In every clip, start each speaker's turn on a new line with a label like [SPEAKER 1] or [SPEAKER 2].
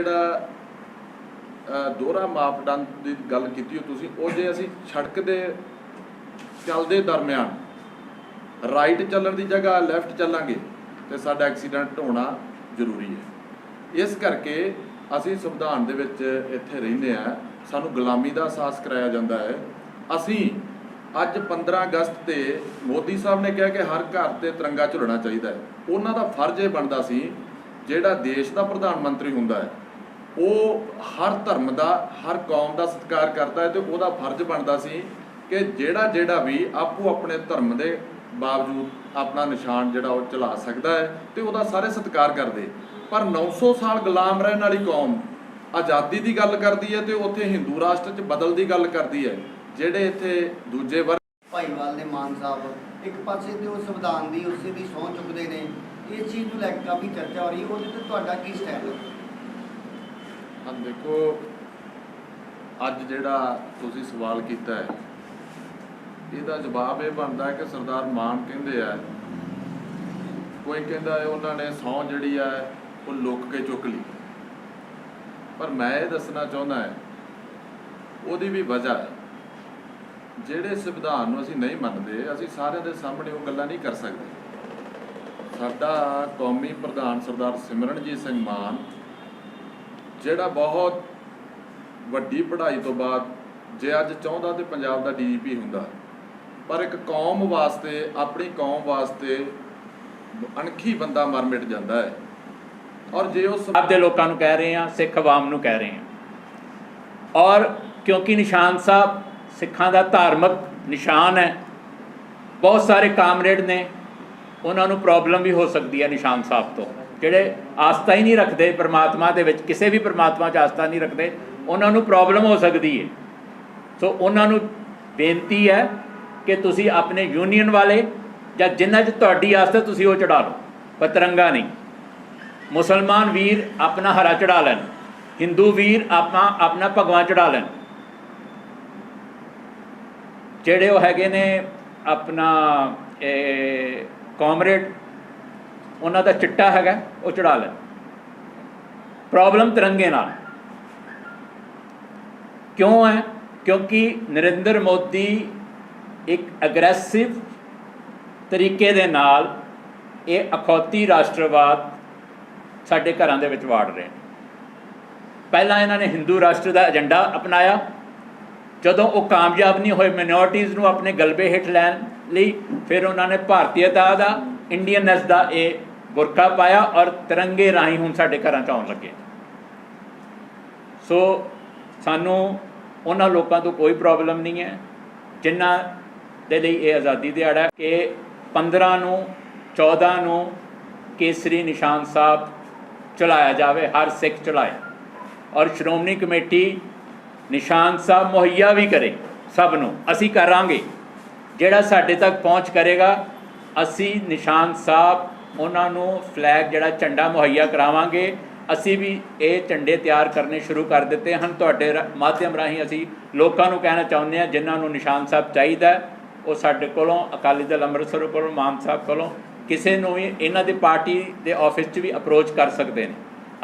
[SPEAKER 1] ਜਿਹੜਾ ਦੋਹਰਾ ਮਾਪਦੰਡ ਦੀ ਗੱਲ ਕੀਤੀ ਹੋ ਤੁਸੀਂ, ਉਹ ਜੇ ਅਸੀਂ ਸੜਕ ਦੇ ਚੱਲਦੇ ਦਰਮਿਆਨ ਰਾਈਟ ਚੱਲਣ ਦੀ ਜਗ੍ਹਾ ਲੈਫਟ ਚੱਲਾਂਗੇ, ਤੇ ਸਾਡਾ ਐਕਸੀਡੈਂਟ ਹੋਣਾ ਜ਼ਰੂਰੀ ਹੈ। ਇਸ ਕਰਕੇ ਅਸੀਂ ਸੰਵਿਧਾਨ ਦੇ ਵਿੱਚ ਇੱਥੇ ਰਹਿੰਦੇ ਆ ਸਾਨੂੰ ਗੁਲਾਮੀ ਦਾ ਅਹਿਸਾਸ ਕਰਾਇਆ ਜਾਂਦਾ ਹੈ। ਅਸੀਂ ਅੱਜ 15 ਅਗਸਤ ਤੇ ਮੋਦੀ ਸਾਹਿਬ ਨੇ ਕਿਹਾ ਕਿ ਹਰ ਘਰ ਤੇ ਤਿਰੰਗਾ ਝੁਲਣਾ ਚਾਹੀਦਾ ਹੈ। ਉਹਨਾਂ ਦਾ ਫਰਜ਼ ਇਹ ਬਣਦਾ ਸੀ, ਜਿਹੜਾ ਦੇਸ਼ ਦਾ ਪ੍ਰਧਾਨ ਮੰਤਰੀ ਹੁੰਦਾ ਹੈ ਉਹ ਹਰ ਧਰਮ ਦਾ, ਹਰ ਕੌਮ ਦਾ ਸਤਿਕਾਰ ਕਰਦਾ ਹੈ ਤੇ ਉਹਦਾ ਫਰਜ਼ ਬਣਦਾ ਸੀ ਕਿ ਜਿਹੜਾ ਜਿਹੜਾ ਵੀ ਆਪੋ ਆਪਣੇ ਧਰਮ ਦੇ ਬਾਵਜੂਦ ਆਪਣਾ ਨਿਸ਼ਾਨ ਜਿਹੜਾ ਉਹ ਚਲਾ ਸਕਦਾ ਹੈ ਤੇ ਉਹਦਾ ਸਾਰੇ ਸਤਿਕਾਰ ਕਰਦੇ। ਪਰ 900 ਸਾਲ ਗੁਲਾਮ ਰਹਿਣ ਵਾਲੀ ਕੌਮ ਆਜ਼ਾਦੀ ਦੀ ਗੱਲ ਕਰਦੀ ਹੈ ਤੇ ਉੱਥੇ ਹਿੰਦੂ ਰਾਸ਼ਟਰ 'ਚ ਬਦਲ ਦੀ ਗੱਲ ਕਰਦੀ ਹੈ। ਜਿਹੜੇ ਇੱਥੇ ਦੂਜੇ ਵਰਗ
[SPEAKER 2] ਭਾਈਵਾਲ ਦੇ ਮਾਨ ਸਾਹਿਬ, ਇੱਕ ਪਾਸੇ ਤੇ ਉਹ ਸੰਵਿਧਾਨ ਦੀ, ਉਸੇ ਦੀ ਸਹੁੰ ਚੁੱਕਦੇ ਨੇ। ਇਸ ਚੀਜ਼ ਨੂੰ ਲੈ ਕੇ ਕਾਫੀ ਚਰਚਾ ਹੋ ਰਹੀ ਹੈ। ਉਹਦੇ ਤੇ ਤੁਹਾਡਾ ਕੀ ਸਟੈਂਡ ਹੈ?
[SPEAKER 1] ਹਾਂ ਦੇਖੋ, ਅੱਜ ਜਿਹੜਾ ਤੁਸੀਂ ਸਵਾਲ ਕੀਤਾ ਹੈ, ਇਹਦਾ ਜਵਾਬ ਇਹ ਬਣਦਾ ਕਿ ਸਰਦਾਰ ਮਾਨ ਕਹਿੰਦੇ ਆ, ਕੋਈ ਕਹਿੰਦਾ ਹੈ ਉਹਨਾਂ ਨੇ ਸੌ ਜਿਹੜੀ ਹੈ ਉਹ ਲੁੱਕ ਕੇ ਚੁੱਕ ਲਈ। ਪਰ ਮੈਂ ਇਹ ਦੱਸਣਾ ਚਾਹੁੰਦਾ ਹੈ, ਉਹਦੀ ਵੀ ਵਜ੍ਹਾ ਹੈ। ਜਿਹੜੇ ਸੰਵਿਧਾਨ ਨੂੰ ਅਸੀਂ ਨਹੀਂ ਮੰਨਦੇ, ਅਸੀਂ ਸਾਰਿਆਂ ਦੇ ਸਾਹਮਣੇ ਉਹ ਗੱਲਾਂ ਨਹੀਂ ਕਰ ਸਕਦੇ। ਸਾਡਾ ਕੌਮੀ ਪ੍ਰਧਾਨ ਸਰਦਾਰ ਸਿਮਰਨਜੀਤ ਸਿੰਘ ਮਾਨ ਜਿਹੜਾ ਬਹੁਤ ਵੱਡੀ ਪੜ੍ਹਾਈ ਤੋਂ ਬਾਅਦ ਜੇ ਅੱਜ ਚਾਹੁੰਦਾ ਤੇ ਪੰਜਾਬ ਦਾ ਡੀਜੀਪੀ ਹੁੰਦਾ। ਪਰ ਇੱਕ ਕੌਮ ਵਾਸਤੇ, ਆਪਣੀ ਕੌਮ ਵਾਸਤੇ ਅਣਖੀ ਬੰਦਾ ਮਰ ਮਿਟ ਜਾਂਦਾ ਹੈ। ਔਰ ਜੇ ਉਸ
[SPEAKER 3] ਪੰਜਾਬ ਦੇ ਲੋਕਾਂ ਨੂੰ ਕਹਿ ਰਹੇ ਹਾਂ, ਸਿੱਖ ਆਵਾਮ ਨੂੰ ਕਹਿ ਰਹੇ ਹਾਂ। ਔਰ ਕਿਉਂਕਿ ਨਿਸ਼ਾਨ ਸਾਹਿਬ ਸਿੱਖਾਂ ਦਾ ਧਾਰਮਿਕ ਨਿਸ਼ਾਨ ਹੈ, ਬਹੁਤ ਸਾਰੇ ਕਾਮਰੇਡ ਨੇ, ਉਹਨਾਂ ਨੂੰ ਪ੍ਰੋਬਲਮ ਵੀ ਹੋ ਸਕਦੀ ਹੈ ਨਿਸ਼ਾਨ ਸਾਹਿਬ ਤੋਂ। ਜਿਹੜੇ ਆਸਥਾ ਹੀ ਨਹੀਂ ਰੱਖਦੇ, ਪਰਮਾਤਮਾ ਦੇ ਵਿੱਚ ਕਿਸੇ ਵੀ ਪਰਮਾਤਮਾ 'ਚ ਆਸਥਾ ਨਹੀਂ ਰੱਖਦੇ, ਉਹਨਾਂ ਨੂੰ ਪ੍ਰੋਬਲਮ ਹੋ ਸਕਦੀ ਹੈ ਸੋ ਉਹਨਾਂ ਨੂੰ ਬੇਨਤੀ ਹੈ ਕਿ ਤੁਸੀਂ ਆਪਣੇ ਯੂਨੀਅਨ ਵਾਲੇ ਜਾਂ ਜਿਨ੍ਹਾਂ 'ਚ ਤੁਹਾਡੀ ਆਸਥਾ ਤੁਸੀਂ ਉਹ ਚੜਾ ਲਓ ਪਰ ਤਿਰੰਗਾ ਨਹੀਂ। ਮੁਸਲਮਾਨ ਵੀਰ ਆਪਣਾ ਹਰਾ ਚੜਾ ਲੈਣ, ਹਿੰਦੂ ਵੀਰ ਆਪਾਂ ਆਪਣਾ ਭਗਵਾਨ ਚੜਾ ਲੈਣ। ਜਿਹੜੇ ਉਹ ਹੈਗੇ ਨੇ ਆਪਣਾ, ਇਹ, ਕਾਮਰੇਡ ਉਹਨਾਂ ਦਾ ਚਿੱਟਾ ਹੈਗਾ, ਉਹ ਚੜਾ ਲੈਣ। ਪ੍ਰੋਬਲਮ ਤਿਰੰਗੇ ਨਾਲ। ਕਿਉਂ ਹੈ? ਕਿਉਂਕਿ ਨਰਿੰਦਰ ਮੋਦੀ ਇੱਕ ਅਗਰੈਸਿਵ ਤਰੀਕੇ ਦੇ ਨਾਲ ਇਹ ਅਖੌਤੀ ਰਾਸ਼ਟਰਵਾਦ ਸਾਡੇ ਘਰਾਂ ਦੇ ਵਿੱਚ ਵਾੜ ਰਹੇ ਨੇ। ਪਹਿਲਾਂ ਇਹਨਾਂ ਨੇ ਹਿੰਦੂ ਰਾਸ਼ਟਰ ਦਾ ਏਜੰਡਾ ਅਪਣਾਇਆ। ਜਦੋਂ ਉਹ ਕਾਮਯਾਬ ਨਹੀਂ ਹੋਏ ਮਿਨੋਰਟੀਜ਼ ਨੂੰ ਆਪਣੇ ਗਲਬੇ ਹੇਠ ਲੈਣ ਲਈ, ਫਿਰ ਉਹਨਾਂ ਨੇ ਭਾਰਤੀਅਤਾ ਦਾ ਇੰਡੀਅਨਨੈਸ ਦਾ ਇਹ ਬੁਰਕਾ ਪਾਇਆ ਔਰ ਤਿਰੰਗੇ ਰਾਹੀਂ ਹੁਣ ਸਾਡੇ ਘਰਾਂ 'ਚ ਆਉਣ ਲੱਗੇ। ਸੋ ਸਾਨੂੰ ਉਹਨਾਂ ਲੋਕਾਂ ਤੋਂ ਕੋਈ ਪ੍ਰੋਬਲਮ ਨਹੀਂ ਹੈ, ਜਿਨ੍ਹਾਂ ਦੇ ਲਈ ਇਹ ਆਜ਼ਾਦੀ ਦਿਹਾੜਾ ਕਿ 15 ਨੂੰ 14 ਨੂੰ ਕੇਸਰੀ ਨਿਸ਼ਾਨ ਸਾਹਿਬ ਚਲਾਇਆ ਜਾਵੇ, ਹਰ ਸਿੱਖ ਚਲਾਏ। ਔਰ ਸ਼੍ਰੋਮਣੀ ਕਮੇਟੀ ਨਿਸ਼ਾਨ ਸਾਹਿਬ ਮੁਹੱਈਆ ਵੀ ਕਰੇ ਸਭ ਨੂੰ, ਅਸੀਂ ਕਰਾਂਗੇ। ਜਿਹੜਾ ਸਾਡੇ ਤੱਕ ਪਹੁੰਚ ਕਰੇਗਾ, ਅਸੀਂ ਨਿਸ਼ਾਨ ਸਾਹਿਬ ਉਹਨਾਂ ਨੂੰ ਫਲੈਗ ਜਿਹੜਾ ਝੰਡਾ ਮੁਹੱਈਆ ਕਰਾਵਾਂਗੇ। ਅਸੀਂ ਵੀ ਇਹ ਝੰਡੇ ਤਿਆਰ ਕਰਨੇ ਸ਼ੁਰੂ ਕਰ ਦਿੱਤੇ ਹਨ। ਤੁਹਾਡੇ ਰਾ- ਮਾਧਿਅਮ ਰਾਹੀਂ ਅਸੀਂ ਲੋਕਾਂ ਨੂੰ ਕਹਿਣਾ ਚਾਹੁੰਦੇ ਹਾਂ, ਜਿਨ੍ਹਾਂ ਨੂੰ ਨਿਸ਼ਾਨ ਸਾਹਿਬ ਚਾਹੀਦਾ ਉਹ ਸਾਡੇ ਕੋਲੋਂ, ਅਕਾਲੀ ਦਲ ਅੰਮ੍ਰਿਤਸਰ ਕੋਲੋਂ, ਮਾਨ ਸਾਹਿਬ ਕੋਲੋਂ, ਕਿਸੇ ਨੂੰ ਵੀ ਇਹਨਾਂ ਦੇ ਪਾਰਟੀ ਦੇ ਆਫਿਸ 'ਚ ਵੀ ਅਪਰੋਚ ਕਰ ਸਕਦੇ ਨੇ।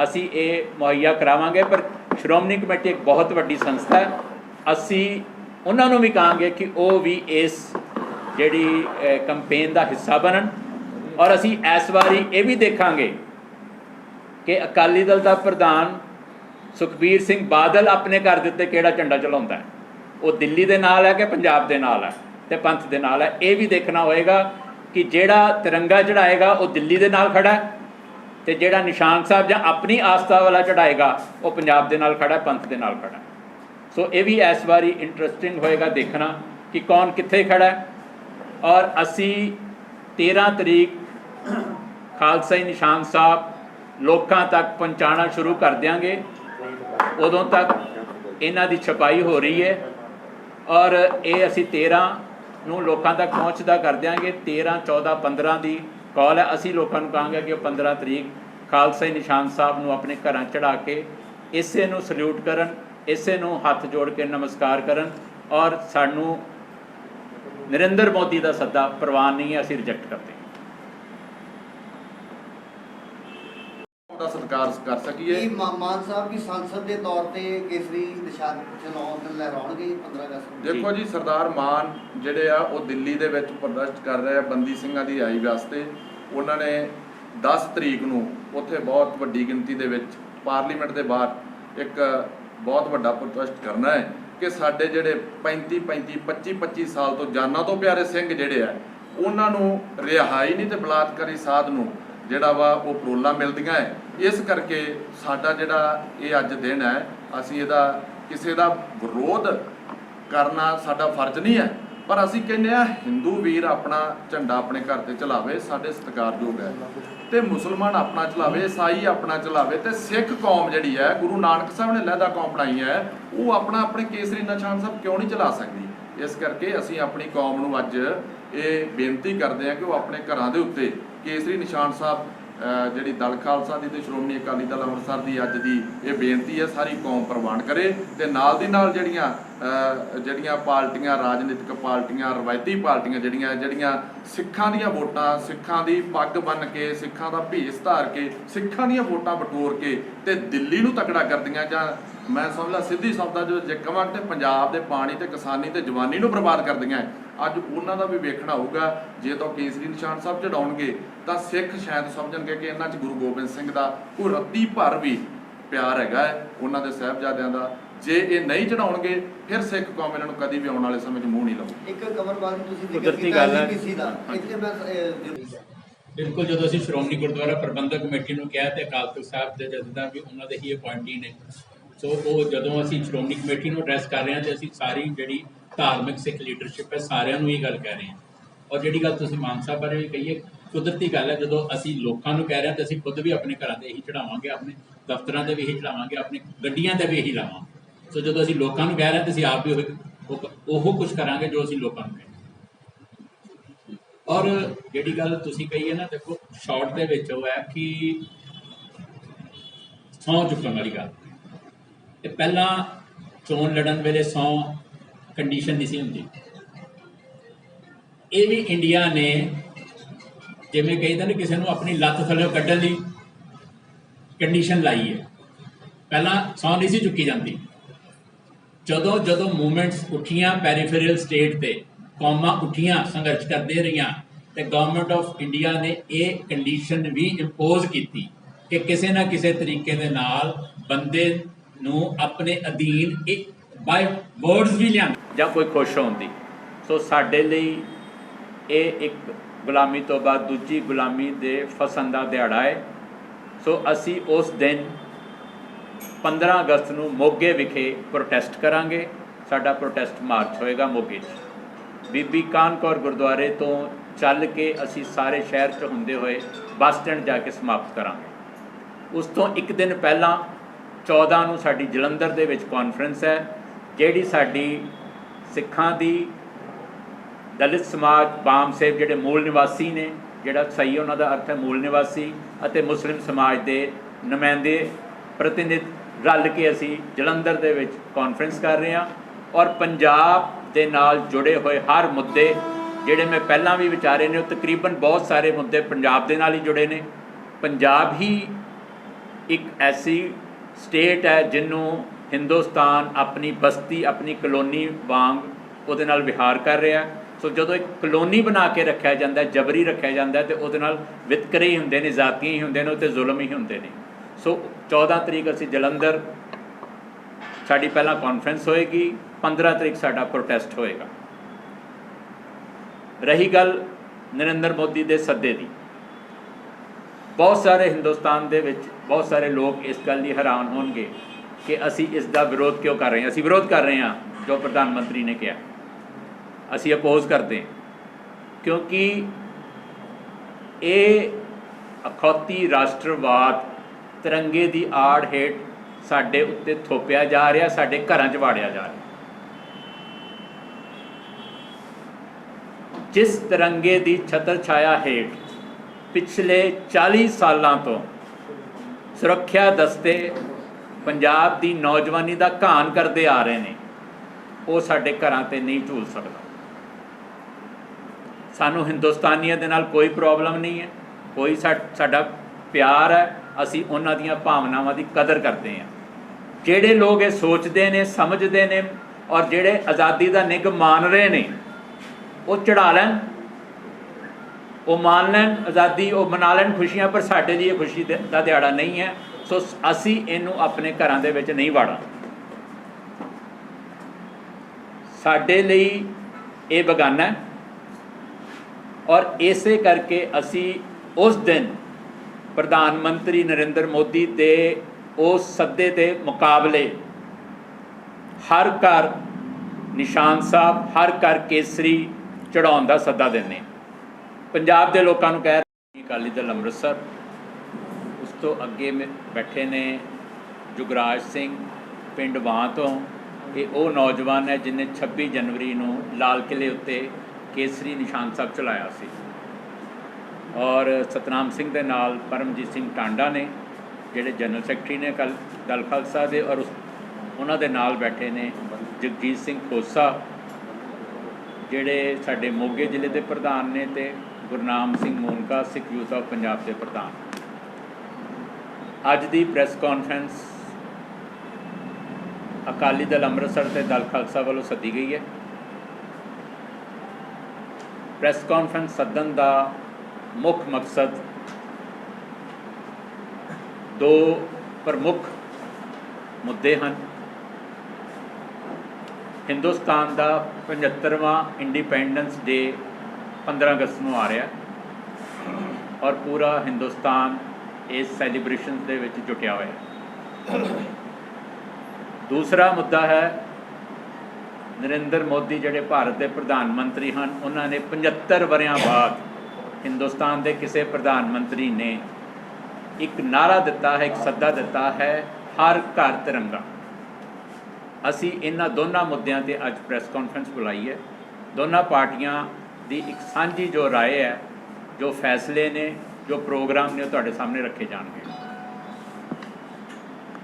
[SPEAKER 3] ਅਸੀਂ ਇਹ ਮੁਹੱਈਆ ਕਰਾਵਾਂਗੇ, ਪਰ ਸ਼੍ਰੋਮਣੀ ਕਮੇਟੀ ਇੱਕ ਬਹੁਤ ਵੱਡੀ ਸੰਸਥਾ ਹੈ। ਅਸੀਂ ਉਹਨਾਂ ਨੂੰ ਵੀ ਕਹਾਂਗੇ ਕਿ ਉਹ ਵੀ ਇਸ ਜਿਹੜੀ ਕੰਪੇਨ ਦਾ ਹਿੱਸਾ ਬਣਨ। ਔਰ ਅਸੀਂ ਇਸ ਵਾਰੀ ਇਹ ਵੀ ਦੇਖਾਂਗੇ ਕਿ ਅਕਾਲੀ ਦਲ ਦਾ ਪ੍ਰਧਾਨ ਸੁਖਬੀਰ ਸਿੰਘ ਬਾਦਲ ਆਪਣੇ ਘਰ ਦੇ ਉੱਤੇ ਕਿਹੜਾ ਝੰਡਾ ਚਲਾਉਂਦਾ ਹੈ? ਉਹ ਦਿੱਲੀ ਦੇ ਨਾਲ ਹੈ ਕਿ ਪੰਜਾਬ ਦੇ ਨਾਲ ਹੈ? ਤੇ ਪੰਥ ਦੇ ਨਾਲ ਹੈ? ਇਹ ਵੀ ਦੇਖਣਾ ਹੋਏਗਾ ਕਿ ਜਿਹੜਾ ਤਿਰੰਗਾ ਚੜਾਏਗਾ ਉਹ ਦਿੱਲੀ ਦੇ ਨਾਲ ਖੜਾ ਹੈ ਤੇ ਜਿਹੜਾ ਨਿਸ਼ਾਨ ਸਾਹਿਬ ਜਾਂ ਆਪਣੀ ਆਸਥਾ ਵਾਲਾ ਚੜਾਏਗਾ ਉਹ ਪੰਜਾਬ ਦੇ ਨਾਲ ਖੜਾ ਹੈ, ਪੰਥ ਦੇ ਨਾਲ ਖੜਾ ਹੈ। ਸੋ ਇਹ ਵੀ ਇਸ ਵਾਰੀ ਇੰਟਰਸਟਿੰਗ ਹੋਏਗਾ ਦੇਖਣਾ ਕਿ ਕੌਣ ਕਿੱਥੇ ਖੜਾ ਹੈ। ਔਰ ਅਸੀਂ 13 ਤਰੀਕ ਖਾਲਸਾਈ ਨਿਸ਼ਾਨ ਸਾਹਿਬ ਲੋਕਾਂ ਤੱਕ ਪਹੁੰਚਾਉਣਾ ਸ਼ੁਰੂ ਕਰ ਦਿਆਂਗੇ। ਉਦੋਂ ਤੱਕ ਇਹਨਾਂ ਦੀ ਛਪਾਈ ਹੋ ਰਹੀ ਹੈ ਔਰ ਇਹ ਅਸੀਂ 13 ਨੂੰ ਲੋਕਾਂ ਤੱਕ ਪਹੁੰਚਦਾ ਕਰ ਦਿਆਂਗੇ। 13 14 15 ਦੀ ਕਾਲ ਹੈ। ਅਸੀਂ ਲੋਕਾਂ ਨੂੰ ਕਹਾਂਗੇ ਕਿ ਉਹ 15 ਤਰੀਕ ਖਾਲਸਾਈ ਨਿਸ਼ਾਨ ਸਾਹਿਬ ਨੂੰ ਆਪਣੇ ਘਰਾਂ ਚੜਾ ਕੇ ਇਸੇ ਨੂੰ ਸਲੂਟ ਕਰਨ, ਇਸੇ ਨੂੰ ਹੱਥ ਜੋੜ ਕੇ ਨਮਸਕਾਰ ਕਰਨ ਔਰ ਸਾਨੂੰ ਨਰਿੰਦਰ ਮੋਦੀ ਦਾ ਸੱਦਾ ਪ੍ਰਵਾਨ ਨਹੀਂ ਹੈ, ਅਸੀਂ ਰਿਜੈਕਟ ਕਰਦੇ
[SPEAKER 1] ਵਿਕਾਸ ਕਰ ਸਕੀਏ।
[SPEAKER 2] ਕੀ ਮਾ- ਮਾਨ ਸਾਹਿਬ ਵੀ ਸੰਸਦ ਦੇ ਤੌਰ ਤੇ ਕੇਸਰੀ ਨਿਸ਼ਾਨ ਚਲਾਉਣ ਲਹਿਰਾਉਣਗੇ 15 ਅਗਸਤ ਨੂੰ?
[SPEAKER 1] ਦੇਖੋ ਜੀ ਸਰਦਾਰ ਮਾਨ ਜਿਹੜੇ ਆ ਉਹ ਦਿੱਲੀ ਦੇ ਵਿੱਚ ਪ੍ਰਦਰਸ਼ਨ ਕਰ ਰਹੇ ਆ ਬੰਦੀ ਸਿੰਘਾਂ ਦੀ ਰਿਹਾਈ ਵਾਸਤੇ। ਉਹਨਾਂ ਨੇ 10 ਤਰੀਕ ਨੂੰ ਉੱਥੇ ਬਹੁਤ ਵੱਡੀ ਗਿਣਤੀ ਦੇ ਵਿੱਚ ਪਾਰਲੀਮੈਂਟ ਦੇ ਬਾਹਰ ਇੱਕ ਬਹੁਤ ਵੱਡਾ ਪ੍ਰਦਰਸ਼ਨ ਕਰਨਾ ਹੈ ਕਿ ਸਾਡੇ ਜਿਹੜੇ 35 35 25 25 ਸਾਲ ਤੋਂ ਜਾਨਾਂ ਤੋਂ ਪਿਆਰੇ ਸਿੰਘ ਜਿਹੜੇ ਆ ਉਹਨਾਂ ਨੂੰ ਰਿਹਾਈ ਨਹੀਂ ਤੇ ਬਲਾਤਕਾਰੀ ਸਾਧ ਨੂੰ ਜਿਹੜਾ ਵਾ ਉਹ ਪਰੋਲਾ ਮਿਲਦੀਆਂ ਹੈ। ਇਸ ਕਰਕੇ ਸਾਡਾ ਜਿਹੜਾ ਇਹ ਅੱਜ ਦਿਨ ਹੈ, ਅਸੀਂ ਇਹਦਾ ਕਿਸੇ ਦਾ ਵਿਰੋਧ ਕਰਨਾ ਸਾਡਾ ਫਰਜ਼ ਨਹੀਂ ਹੈ। ਪਰ ਅਸੀਂ ਕਹਿੰਦੇ ਆ ਹਿੰਦੂ ਵੀਰ ਆਪਣਾ ਝੰਡਾ ਆਪਣੇ ਘਰ ਤੇ ਚਲਾਵੇ, ਸਾਡੇ ਸਤਿਕਾਰਯੋਗ ਹੈ। ਤੇ ਮੁਸਲਮਾਨ ਆਪਣਾ ਚਲਾਵੇ, ਈਸਾਈ ਆਪਣਾ ਚਲਾਵੇ ਤੇ ਸਿੱਖ ਕੌਮ ਜਿਹੜੀ ਹੈ, ਗੁਰੂ ਨਾਨਕ ਸਾਹਿਬ ਨੇ ਲਹਿਦਾ ਕੌਮ ਬਣਾਈ ਹੈ, ਉਹ ਆਪਣਾ ਆਪਣੇ ਕੇਸਰੀ ਨਿਸ਼ਾਨ ਸਾਹਿਬ ਕਿਉਂ ਨਹੀਂ ਚਲਾ ਸਕਦੀ? ਇਸ ਕਰਕੇ ਅਸੀਂ ਆਪਣੀ ਕੌਮ ਨੂੰ ਅੱਜ ਇਹ ਬੇਨਤੀ ਕਰਦੇ ਹਾਂ ਕਿ ਉਹ ਆਪਣੇ ਘਰਾਂ ਦੇ ਉੱਤੇ ਕੇਸਰੀ ਨਿਸ਼ਾਨ ਸਾਹਿਬ ਜਿਹੜੀ ਦਲ ਖਾਲਸਾ ਦੀ ਤੇ ਸ਼੍ਰੋਮਣੀ ਅਕਾਲੀ ਦਲ ਅੰਮ੍ਰਿਤਸਰ ਦੀ ਅੱਜ ਦੀ ਇਹ ਬੇਨਤੀ ਹੈ, ਸਾਰੀ ਕੌਮ ਪ੍ਰਵਾਨ ਕਰੇ ਤੇ ਨਾਲ ਦੀ ਨਾਲ ਜਿਹੜੀਆਂ ਜਿਹੜੀਆਂ ਪਾਰਟੀਆਂ, ਰਾਜਨੀਤਿਕ ਪਾਰਟੀਆਂ, ਰਵਾਇਤੀ ਪਾਰਟੀਆਂ ਜਿਹੜੀਆਂ ਜਿਹੜੀਆਂ ਸਿੱਖਾਂ ਦੀਆਂ ਵੋਟਾਂ, ਸਿੱਖਾਂ ਦੀ ਪੱਗ ਬੰਨ ਕੇ, ਸਿੱਖਾਂ ਦਾ ਭੇਸ ਧਾਰ ਕੇ, ਸਿੱਖਾਂ ਦੀਆਂ ਵੋਟਾਂ ਬਟੋਰ ਕੇ ਤੇ ਦਿੱਲੀ ਨੂੰ ਤਕੜਾ ਕਰਦੀਆਂ ਜਾਂ ਮੈਂ ਸਮਝਦਾ ਸਿੱਧੀ ਸ਼ਬਦਾਂ ਜੋ ਜੇ ਕਵਾਂ ਤੇ ਪੰਜਾਬ ਦੇ ਪਾਣੀ ਤੇ ਕਿਸਾਨੀ ਤੇ ਜਵਾਨੀ ਨੂੰ ਬਰਬਾਦ ਕਰਦੀਆਂ ਅੱਜ ਉਹਨਾਂ ਦਾ ਵੀ ਵੇਖਣਾ ਹੋਊਗਾ, ਜੇ ਤਾਂ ਉਹ ਕੇਸਰੀ ਨਿਸ਼ਾਨ ਸਾਹਿਬ ਚੜਾਉਣਗੇ, ਤਾਂ ਸਿੱਖ ਸ਼ਾਇਦ ਸਮਝਣਗੇ ਕਿ ਇਹਨਾਂ 'ਚ ਗੁਰੂ ਗੋਬਿੰਦ ਸਿੰਘ ਦਾ ਕੋਈ ਰੱਤੀ ਭਰ ਵੀ ਪਿਆਰ ਹੈਗਾ ਹੈ ਉਹਨਾਂ ਦੇ ਸਾਹਿਬਜ਼ਾਦਿਆਂ ਦਾ ਜੇ ਇਹ ਨਹੀਂ ਚੜਾਉਣਗੇ ਫਿਰ ਸਿੱਖ ਕੌਮ ਇਹਨਾਂ ਨੂੰ ਕਦੀ ਵੀ ਆਉਣ ਵਾਲੇ ਸਮੇਂ 'ਚ ਮੂੰਹ ਨਹੀਂ ਲਾਊਗੀ
[SPEAKER 2] ਇੱਕ ਕਮਰਵਾਲ ਨੂੰ ਤੁਸੀਂ ਜ਼ਿਕਰ
[SPEAKER 3] ਕੁਦਰਤੀ
[SPEAKER 2] ਕੀਤਾ
[SPEAKER 3] ਗੱਲ ਹੈ।
[SPEAKER 2] ਦਾ ਇੱਥੇ ਮੈਂ ਅਹ,
[SPEAKER 3] ਬਿਲਕੁਲ ਜਦੋਂ ਅਸੀਂ ਸ਼੍ਰੋਮਣੀ ਗੁਰਦੁਆਰਾ ਪ੍ਰਬੰਧਕ ਕਮੇਟੀ ਨੂੰ ਕਿਹਾ ਤੇ ਅਕਾਲ ਤਖਤ ਸਾਹਿਬ ਦੇ ਜਥੇਦਾਰ ਵੀ ਉਹਨਾਂ ਦੇ ਹੀ ਅਪਾਇੰਟੀ ਨੇ। ਸੋ ਉਹ ਜਦੋਂ ਅਸੀਂ ਸ਼੍ਰੋਮਣੀ ਕਮੇਟੀ ਨੂੰ ਐਡਰੈਸ ਕਰ ਰਹੇ ਹਾਂ ਤੇ ਅਸੀਂ ਸਾਰੀ ਜਿਹੜੀ ਧਾਰਮਿਕ ਸਿੱਖ ਲੀਡਰਸ਼ਿਪ ਹੈ ਸਾਰਿਆਂ ਨੂੰ ਇਹ ਗੱਲ ਕਹਿ ਰਹੇ ਹਾਂ। ਔਰ ਜਿਹੜੀ ਗੱਲ ਤੁਸੀਂ ਮਾਨ ਸਾਹਿਬ ਬਾਰੇ ਵੀ ਕਹੀਏ ਕੁਦਰਤੀ ਗੱਲ ਹੈ ਜਦੋਂ ਅਸੀਂ ਲੋਕਾਂ ਨੂੰ ਕਹਿ ਰਹੇ ਹਾਂ ਤੇ ਅਸੀਂ ਖੁਦ ਵੀ ਆਪਣੇ ਘਰਾਂ ਤੇ ਇਹੀ ਚੜਾਵਾਂਗੇ ਆਪਣੇ ਦਫ਼ਤਰਾਂ ਤੇ ਵੀ ਇਹੀ ਚੜਾਵਾਂਗੇ ਆਪਣੇ ਗੱਡੀਆਂ ਤੇ ਵੀ ਇਹੀ ਲਾਵਾਂਗੇ। ਸੋ ਜਦੋਂ ਅਸੀਂ ਲੋਕਾਂ ਨੂੰ ਕਹਿ ਰਹੇ ਹਾਂ ਤੇ ਅਸੀਂ ਆਪ ਵੀ ਉਹ ਉਹ ਕੁਝ ਕਰਾਂਗੇ ਜੋ ਅਸੀਂ ਲੋਕਾਂ ਨੂੰ ਕਹਿੰਦੇ ਔਰ ਜਿਹੜੀ ਗੱਲ ਤੁਸੀਂ ਕਹੀ ਹੈ ਨਾ, ਦੇਖੋ ਸ਼ਾਰਟ ਦੇ ਵਿੱਚ ਉਹ ਹੈ ਕਿ ਸੌ ਚੁੱਕਣ ਵਾਲੀ ਗੱਲ। ਇਹ ਪਹਿਲਾਂ ਚੋਣ ਲੜਨ ਵੇਲੇ ਸੌ ਕੰਡੀਸ਼ਨ ਨਹੀਂ ਸੀ ਹੁੰਦੀ। ਇਹ ਵੀ ਇੰਡੀਆ ਨੇ ਜਿਵੇਂ ਕਹਿੰਦਾ ਨੇ, ਕਿਸੇ ਨੂੰ ਆਪਣੀ ਲੱਤ ਥੱਲੇ ਕੱਢਣ ਲਈ ਕੰਡੀਸ਼ਨ ਲਾਈ ਹੈ। ਪਹਿਲਾਂ ਸੌ ਨਹੀਂ ਸੀ ਚੁੱਕੀ ਜਾਂਦੀ। ਜਦੋਂ ਜਦੋਂ ਮੂਵਮੈਂਟਸ ਉੱਠੀਆਂ ਪੈਰੀਫੇਰਲ ਸਟੇਟ ਤੇ, ਕੌਮਾਂ ਉੱਠੀਆਂ, ਸੰਘਰਸ਼ ਕਰਦੇ ਰਹੀਆਂ, ਤੇ ਗਵਰਨਮੈਂਟ ਆਫ ਇੰਡੀਆ ਨੇ ਇਹ ਕੰਡੀਸ਼ਨ ਵੀ ਇੰਪੋਜ਼ ਕੀਤੀ ਕਿ ਕਿਸੇ ਨਾ ਕਿਸੇ ਤਰੀਕੇ ਦੇ ਨਾਲ ਬੰਦੇ ਨੂੰ ਆਪਣੇ ਅਧੀਨ ਇੱਕ ਬਾਈ ਵਰਡਸ ਵੀ ਲਿਆਂ ਜਾਂ ਕੋਈ ਖੁਸ਼ ਹੋਣ ਸੋ ਸਾਡੇ ਲਈ ਇਹ ਇੱਕ ਗੁਲਾਮੀ ਤੋਂ ਬਾਅਦ ਦੂਜੀ ਗੁਲਾਮੀ ਦੇ ਫਸਣ ਦਾ ਦਿਹਾੜਾ ਹੈ। ਸੋ ਅਸੀਂ ਉਸ ਦਿਨ 15 ਅਗਸਤ ਨੂੰ ਮੋਗੇ ਵਿਖੇ ਪ੍ਰੋਟੈਸਟ ਕਰਾਂਗੇ। ਸਾਡਾ ਪ੍ਰੋਟੈਸਟ ਮਾਰਚ ਹੋਏਗਾ ਮੋਗੇ 'ਚ। ਬੀਬੀ ਕਾਨ ਕੌਰ ਗੁਰਦੁਆਰੇ ਤੋਂ ਚੱਲ ਕੇ ਅਸੀਂ ਸਾਰੇ ਸ਼ਹਿਰ 'ਚ ਹੁੰਦੇ ਹੋਏ ਬੱਸ ਸਟੈਂਡ ਜਾ ਕੇ ਸਮਾਪਤ ਕਰਾਂਗੇ। ਉਸ ਤੋਂ ਇੱਕ ਦਿਨ ਪਹਿਲਾਂ 14 ਨੂੰ ਸਾਡੀ ਜਲੰਧਰ ਦੇ ਵਿੱਚ ਕਾਨਫਰੰਸ ਹੈ, ਜਿਹੜੀ ਸਾਡੀ ਸਿੱਖਾਂ ਦੀ ਦਲਿਤ ਸਮਾਜ, ਬਾਮ ਸੇਬ ਜਿਹੜੇ ਮੂਲ ਨਿਵਾਸੀ ਨੇ, ਜਿਹੜਾ ਸਹੀ ਉਹਨਾਂ ਦਾ ਅਰਥ ਹੈ ਮੂਲ ਨਿਵਾਸੀ ਅਤੇ ਮੁਸਲਿਮ ਸਮਾਜ ਦੇ ਨੁਮਾਇੰਦੇ ਪ੍ਰਤੀਨਿਧ ਰਲ ਕੇ ਅਸੀਂ ਜਲੰਧਰ ਦੇ ਵਿੱਚ ਕਾਨਫਰੰਸ ਕਰ ਰਹੇ ਹਾਂ ਔਰ ਪੰਜਾਬ ਦੇ ਨਾਲ ਜੁੜੇ ਹੋਏ ਹਰ ਮੁੱਦੇ ਜਿਹੜੇ ਮੈਂ ਪਹਿਲਾਂ ਵੀ ਵਿਚਾਰੇ ਨੇ ਉਹ ਤਕਰੀਬਨ ਬਹੁਤ ਸਾਰੇ ਮੁੱਦੇ ਪੰਜਾਬ ਦੇ ਨਾਲ ਹੀ ਜੁੜੇ ਨੇ। ਪੰਜਾਬ ਹੀ ਇੱਕ ਐਸੀ ਸਟੇਟ ਹੈ ਜਿਹਨੂੰ ਹਿੰਦੁਸਤਾਨ ਆਪਣੀ ਬਸਤੀ, ਆਪਣੀ ਕਲੋਨੀ ਵਾਂਗ ਉਹਦੇ ਨਾਲ ਵਿਹਾਰ ਕਰ ਰਿਹਾ। ਸੋ ਜਦੋਂ ਇੱਕ ਕਲੋਨੀ ਬਣਾ ਕੇ ਰੱਖਿਆ ਜਾਂਦਾ, ਜਬਰੀ ਰੱਖਿਆ ਜਾਂਦਾ ਹੈ ਤੇ ਉਹਦੇ ਨਾਲ ਵਿਤਕਰੇ ਹੀ ਹੁੰਦੇ ਨੇ, ਜ਼ਾਤੀਆਂ ਹੀ ਹੁੰਦੇ ਨੇ ਤੇ ਜ਼ੁਲਮ ਹੀ ਹੁੰਦੇ ਨੇ। ਸੋ 14 ਤਰੀਕ ਅਸੀਂ ਜਲੰਧਰ, ਸਾਡੀ ਪਹਿਲਾਂ ਕਾਨਫਰੰਸ ਹੋਏਗੀ 15 ਤਰੀਕ ਸਾਡਾ ਪ੍ਰੋਟੈਸਟ ਹੋਏਗਾ। ਰਹੀ ਗੱਲ ਨਰਿੰਦਰ ਮੋਦੀ ਦੇ ਸੱਦੇ ਦੀ। ਬਹੁਤ ਸਾਰੇ ਹਿੰਦੁਸਤਾਨ ਦੇ ਵਿੱਚ ਬਹੁਤ ਸਾਰੇ ਲੋਕ ਇਸ ਗੱਲ ਦੀ ਹੈਰਾਨ ਹੋਣਗੇ ਕਿ ਅਸੀਂ ਇਸ ਦਾ ਵਿਰੋਧ ਕਿਉਂ ਕਰ ਰਹੇ ਹਾਂ। ਅਸੀਂ ਵਿਰੋਧ ਕਰ ਰਹੇ ਹਾਂ, ਜੋ ਪ੍ਰਧਾਨ ਮੰਤਰੀ ਨੇ ਕਿਹਾ। ਅਸੀਂ ਅਪੋਜ਼ ਕਰਦੇ ਹਾਂ। ਕਿਉਂਕਿ ਇਹ ਅਖੌਤੀ ਰਾਸ਼ਟਰਵਾਦ ਤਿਰੰਗੇ ਦੀ ਆੜ ਹੇਠ ਸਾਡੇ ਉੱਤੇ ਥੋਪਿਆ ਜਾ ਰਿਹਾ, ਸਾਡੇ ਘਰਾਂ 'ਚ ਵਾੜਿਆ ਜਾ ਰਿਹਾ। ਜਿਸ ਤਿਰੰਗੇ ਦੀ ਛਤਰ ਛਾਇਆ ਹੇਠ ਪਿਛਲੇ 40 ਸਾਲਾਂ ਤੋਂ ਸੁਰੱਖਿਆ ਦਸਤੇ ਪੰਜਾਬ ਦੀ ਨੌਜਵਾਨੀ ਦਾ ਘਾਣ ਕਰਦੇ ਆ ਰਹੇ ਨੇ, ਉਹ ਸਾਡੇ ਘਰਾਂ ਤੇ ਨਹੀਂ ਝੂਲ ਸਕਦਾ। ਸਾਨੂੰ ਹਿੰਦੁਸਤਾਨੀਆਂ ਦੇ ਨਾਲ ਕੋਈ ਪ੍ਰੋਬਲਮ ਨਹੀਂ ਹੈ, ਕੋਈ ਸਾਡਾ ਪਿਆਰ ਹੈ ਅਸੀਂ ਉਹਨਾਂ ਦੀਆਂ ਭਾਵਨਾਵਾਂ ਦੀ ਕਦਰ ਕਰਦੇ ਹਾਂ। ਜਿਹੜੇ ਲੋਕ ਇਹ ਸੋਚਦੇ ਨੇ, ਸਮਝਦੇ ਨੇ ਔਰ ਜਿਹੜੇ ਆਜ਼ਾਦੀ ਦਾ ਨਿੱਘ ਮਾਣ ਰਹੇ ਨੇ, ਉਹ ਚੜਾ ਲੈਣ, ਉਹ ਮੰਨ ਲੈਣ, ਆਜ਼ਾਦੀ ਉਹ ਮਨਾ ਲੈਣ ਖੁਸ਼ੀਆਂ, ਪਰ ਸਾਡੇ ਲਈ ਇਹ ਖੁਸ਼ੀ ਦਾ ਦਿਹਾੜਾ ਨਹੀਂ ਹੈ। ਸੋ ਅਸੀਂ ਇਹਨੂੰ ਆਪਣੇ ਘਰਾਂ ਦੇ ਵਿੱਚ ਨਹੀਂ ਵਾੜਾਂ। ਸਾਡੇ ਲਈ ਇਹ ਬਗਾਨਾ ਔਰ ਇਸੇ ਕਰਕੇ ਅਸੀਂ ਉਸ ਦਿਨ ਪ੍ਰਧਾਨ ਮੰਤਰੀ ਨਰਿੰਦਰ ਮੋਦੀ ਦੇ ਉਸ ਸੱਦੇ ਦੇ ਮੁਕਾਬਲੇ ਹਰ ਘਰ ਨਿਸ਼ਾਨ ਸਾਹਿਬ, ਹਰ ਘਰ ਕੇਸਰੀ ਚੜਾਉਣ ਦਾ ਸੱਦਾ ਦਿੰਦੇ ਪੰਜਾਬ ਦੇ ਲੋਕਾਂ ਨੂੰ ਕਹਿ ਰਹੇ ਅਕਾਲੀ ਦਲ ਅੰਮ੍ਰਿਤਸਰ, ਉਸ ਤੋਂ ਅੱਗੇ ਮੇ- ਬੈਠੇ ਨੇ ਜੁਗਰਾਜ ਸਿੰਘ, ਪਿੰਡ ਵਾਂ ਤੋਂ, ਇਹ ਉਹ ਨੌਜਵਾਨ ਹੈ ਜਿਨੇ 26 ਜਨਵਰੀ ਨੂੰ ਲਾਲ ਕਿਲੇ ਉੱਤੇ ਕੇਸਰੀ ਨਿਸ਼ਾਨ ਸਾਹਿਬ ਚਲਾਇਆ ਸੀ। ਔਰ ਸਤਨਾਮ ਸਿੰਘ ਦੇ ਨਾਲ ਪਰਮਜੀਤ ਸਿੰਘ ਟਾਂਡਾ ਨੇ, ਜਿਹੜੇ ਜਨਰਲ ਸੈਕਟਰੀ ਨੇ ਕੱਲ ਦਲ ਖਾਲਸਾ ਦੇ ਔਰ ਉਹਨਾਂ ਦੇ ਨਾਲ ਬੈਠੇ ਨੇ ਜਗਜੀਤ ਸਿੰਘ ਖੋਸਾ, ਜਿਹੜੇ ਸਾਡੇ ਮੋਗੇ ਜ਼ਿਲ੍ਹੇ ਦੇ ਪ੍ਰਧਾਨ ਨੇ ਤੇ ਗੁਰਨਾਮ ਸਿੰਘ ਮੋਨਕਾ, ਸਿੱਖ ਯੂਥ ਆਫ ਪੰਜਾਬ ਦੇ ਪ੍ਰਧਾਨ। ਅੱਜ ਦੀ ਪ੍ਰੈਸ ਕਾਨਫਰੰਸ ਅਕਾਲੀ ਦਲ ਅੰਮ੍ਰਿਤਸਰ ਤੇ ਦਲ ਖਾਲਸਾ ਵੱਲੋਂ ਸੱਦੀ ਗਈ ਹੈ। ਪ੍ਰੈਸ ਕਾਨਫਰੰਸ ਸੱਦਣ ਦਾ ਮੁੱਖ ਮਕਸਦ ਦੋ ਪ੍ਰਮੁੱਖ ਮੁੱਦੇ ਹਨ। ਹਿੰਦੁਸਤਾਨ ਦਾ 75ਵਾਂ ਇੰਡੀਪੈਂਡੈਂਸ ਡੇ 15 ਅਗਸਤ ਨੂੰ ਆ ਰਿਹਾ ਔਰ ਪੂਰਾ ਹਿੰਦੁਸਤਾਨ ਇਸ ਸੈਲੀਬ੍ਰੇਸ਼ਨ ਦੇ ਵਿੱਚ ਜੁਟਿਆ ਹੋਇਆ। ਹੈ ਦੂਸਰਾ ਮੁੱਦਾ ਹੈ, ਨਰਿੰਦਰ ਮੋਦੀ ਜਿਹੜੇ ਭਾਰਤ ਦੇ ਪ੍ਰਧਾਨ ਮੰਤਰੀ ਹਨ, ਉਹਨਾਂ ਨੇ 75 ਵਰਿਆਂ ਬਾਅਦ ਹਿੰਦੁਸਤਾਨ ਦੇ ਕਿਸੇ ਪ੍ਰਧਾਨ ਮੰਤਰੀ ਨੇ ਇੱਕ ਨਾਰਾ ਦਿੱਤਾ ਹੈ ਇੱਕ ਸੱਦਾ ਦਿੱਤਾ ਹੈ ਹਰ ਘਰ ਤਿਰੰਗਾ ਅਸੀਂ ਇਹਨਾਂ ਦੋਨਾਂ ਮੁੱਦਿਆਂ ਤੇ ਅੱਜ ਪ੍ਰੈਸ ਕਾਨਫਰੰਸ ਬੁਲਾਈ ਹੈ ਦੋਨਾਂ ਪਾਰਟੀਆਂ ਦੀ ਇੱਕ ਸਾਂਝੀ ਜੋ رائے ਹੈ ਜੋ ਫੈਸਲੇ ਨੇ ਜੋ ਪ੍ਰੋਗਰਾਮ ਨੇ ਉਹ ਤੁਹਾਡੇ ਸਾਹਮਣੇ ਰੱਖੇ ਜਾਣਗੇ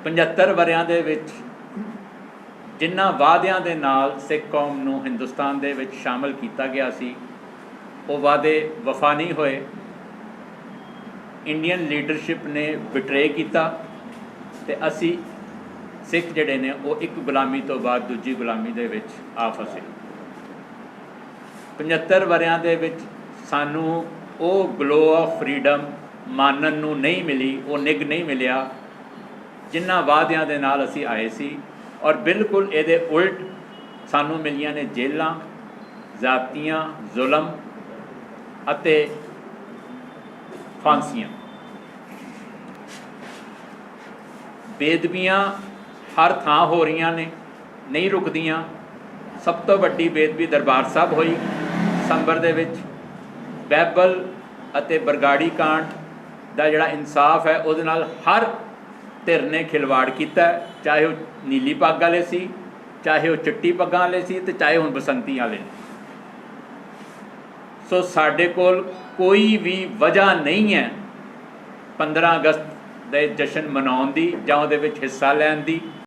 [SPEAKER 3] 75 ਵਰਿਆਂ ਦੇ ਵਿੱਚ ਜਿਨ੍ਹਾਂ ਵਾਅਦਿਆਂ ਦੇ ਨਾਲ ਸਿੱਖ ਕੌਮ ਨੂੰ ਹਿੰਦੁਸਤਾਨ ਦੇ ਵਿੱਚ ਸ਼ਾਮਲ ਕੀਤਾ ਗਿਆ ਸੀ ਉਹ ਵਾਅਦੇ ਵਫਾ ਨਹੀਂ ਹੋਏ। ਇੰਡੀਅਨ ਲੀਡਰਸ਼ਿਪ ਨੇ ਬਿਟਰੇ ਕੀਤਾ ਤੇ ਅਸੀਂ ਸਿੱਖ ਜਿਹੜੇ ਨੇ, ਉਹ ਇੱਕ ਗੁਲਾਮੀ ਤੋਂ ਬਾਅਦ ਦੂਜੀ ਗੁਲਾਮੀ ਦੇ ਵਿੱਚ ਆ ਫਸੇ। 75 ਵਰਿਆਂ ਦੇ ਵਿੱਚ ਸਾਨੂੰ ਉਹ ਗਲੋ ਆਫ ਫਰੀडम ਮਾਨਣ ਨੂੰ ਨਹੀਂ ਮਿਲੀ, ਉਹ ਨਿਗ ਨਹੀਂ ਮਿਲਿਆ ਜਿਨ੍ਹਾਂ ਵਾਅਦਿਆਂ ਦੇ ਨਾਲ ਅਸੀਂ ਆਏ ਸੀ ਔਰ ਬਿਲਕੁਲ ਇਹਦੇ ਉਲਟ ਸਾਨੂੰ ਮਿਲੀਆਂ ਨੇ ਜੇਲਾਂ, ਜ਼ਾਤੀਆਂ, ਜ਼ੁਲਮ ਅਤੇ ਫਾਂਸੀਆਂ। ਬੇਦਬੀਆਂ ਹਰ ਥਾਂ ਹੋ ਰਹੀਆਂ ਨੇ, ਨਹੀਂ ਰੁਕਦੀਆਂ। ਸਭ ਤੋਂ ਵੱਡੀ ਬੇਦਬੀ ਦਰਬਾਰ ਸਾਹਿਬ ਹੋਈ। ਸੰਬਰ ਦੇ ਵਿੱਚ ਬੈਬਲ ਅਤੇ ਬਰਗਾੜੀ ਕਾਂਡ ਦਾ ਜਿਹੜਾ ਇਨਸਾਫ ਹੈ, ਉਹਦੇ ਨਾਲ ਹਰ ਧਿਰ ਨੇ ਖਿਲਵਾੜ ਕੀਤਾ। ਚਾਹੇ ਉਹ ਨੀਲੀ ਪੱਗ ਵਾਲੇ ਸੀ, ਚਾਹੇ ਉਹ ਚਿੱਟੀ ਪੱਗਾਂ ਵਾਲੇ ਸੀ ਤੇ ਚਾਹੇ ਹੁਣ ਬਸੰਤੀ ਵਾਲੇ ਨੇ। ਸੋ ਸਾਡੇ ਕੋਲ ਕੋਈ ਵੀ ਵਜ੍ਹਾ ਨਹੀਂ ਹੈ 15 ਅਗਸਤ ਦੇ ਜਸ਼ਨ ਮਨਾਉਣ ਦੀ ਜਾਂ ਉਹਦੇ ਵਿੱਚ ਹਿੱਸਾ ਲੈਣ ਦੀ।